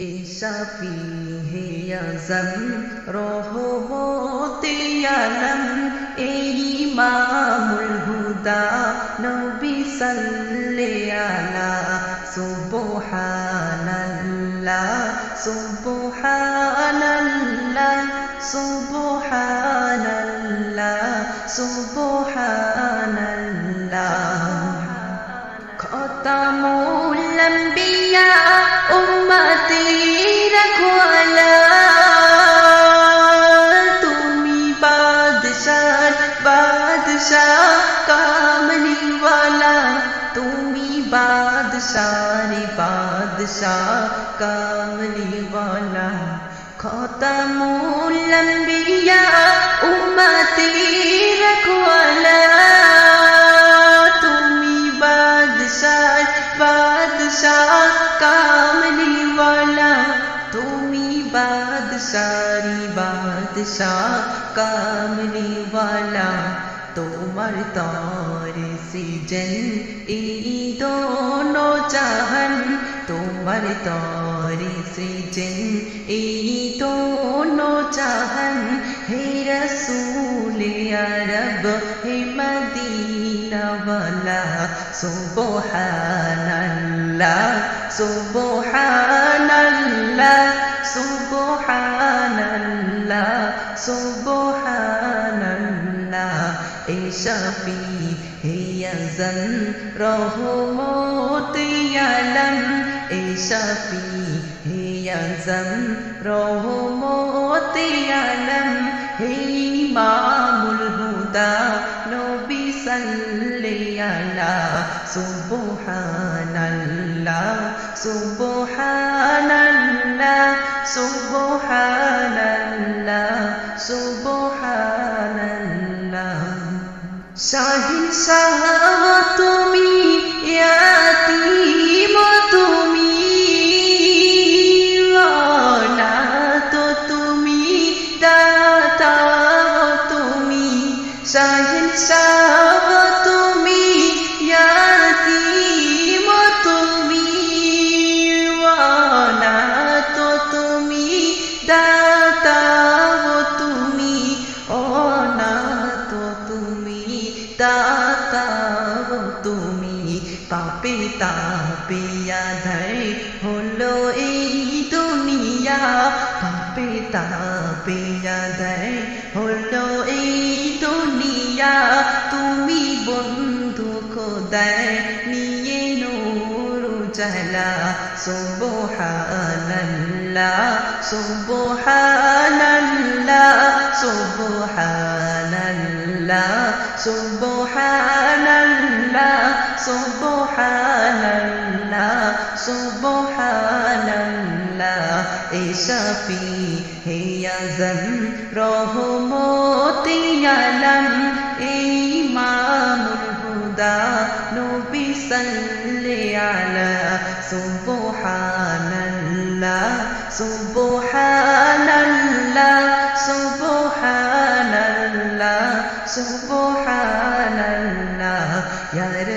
ইশাফি হে আজম রহমতে আলম, এই ইমামুল হুদা নবী সাল্লে আলা, সুবহানাল্লাহ সুবহানাল্লাহ সুবহানাল্লাহ সুবহানাল্লাহ। বাদশাহ কামলিওয়ালা তুমি বাদশাহ বাদশাহ কামলিওয়ালা খতামুল আম্বিয়া উম্মতি রখওয়ালা তুমি বাদশাহ বাদশাহ কামলিওয়ালা তুমি বাদশাহী বাদশাহ কামলিওয়ালা তোমার তর সিজন দোনো জাহান তোমার তর সিজন দোনো জাহান হে রসূল আরব, হে মদিনা সুবহানাল্লাহ সুবহানাল্লাহ শফি হে আজম রহমত আলম, এ শফি হে আজম রহমত আলম, হে ইমামুল হুদা, নবী সাল্লে আলা, সুবহানাল্লাহ সুবহানাল্লাহ Sahil Sahil পাপে তাপে আধার হলো এই দুনিয়া। পাপে তাপে আধার হলো এই দুনিয়া। তুমি বন্ধু খোদায় নিয়ে নূর উজালা। সুবহানাল্লাহ সুবহানাল্লাহ সুবহানাল্লাহ। সুবহানাল্লাহ সুবহানাল্লাহ এ শফি হে আজম রহমতি আলম ইমামুল নবী সাল্লে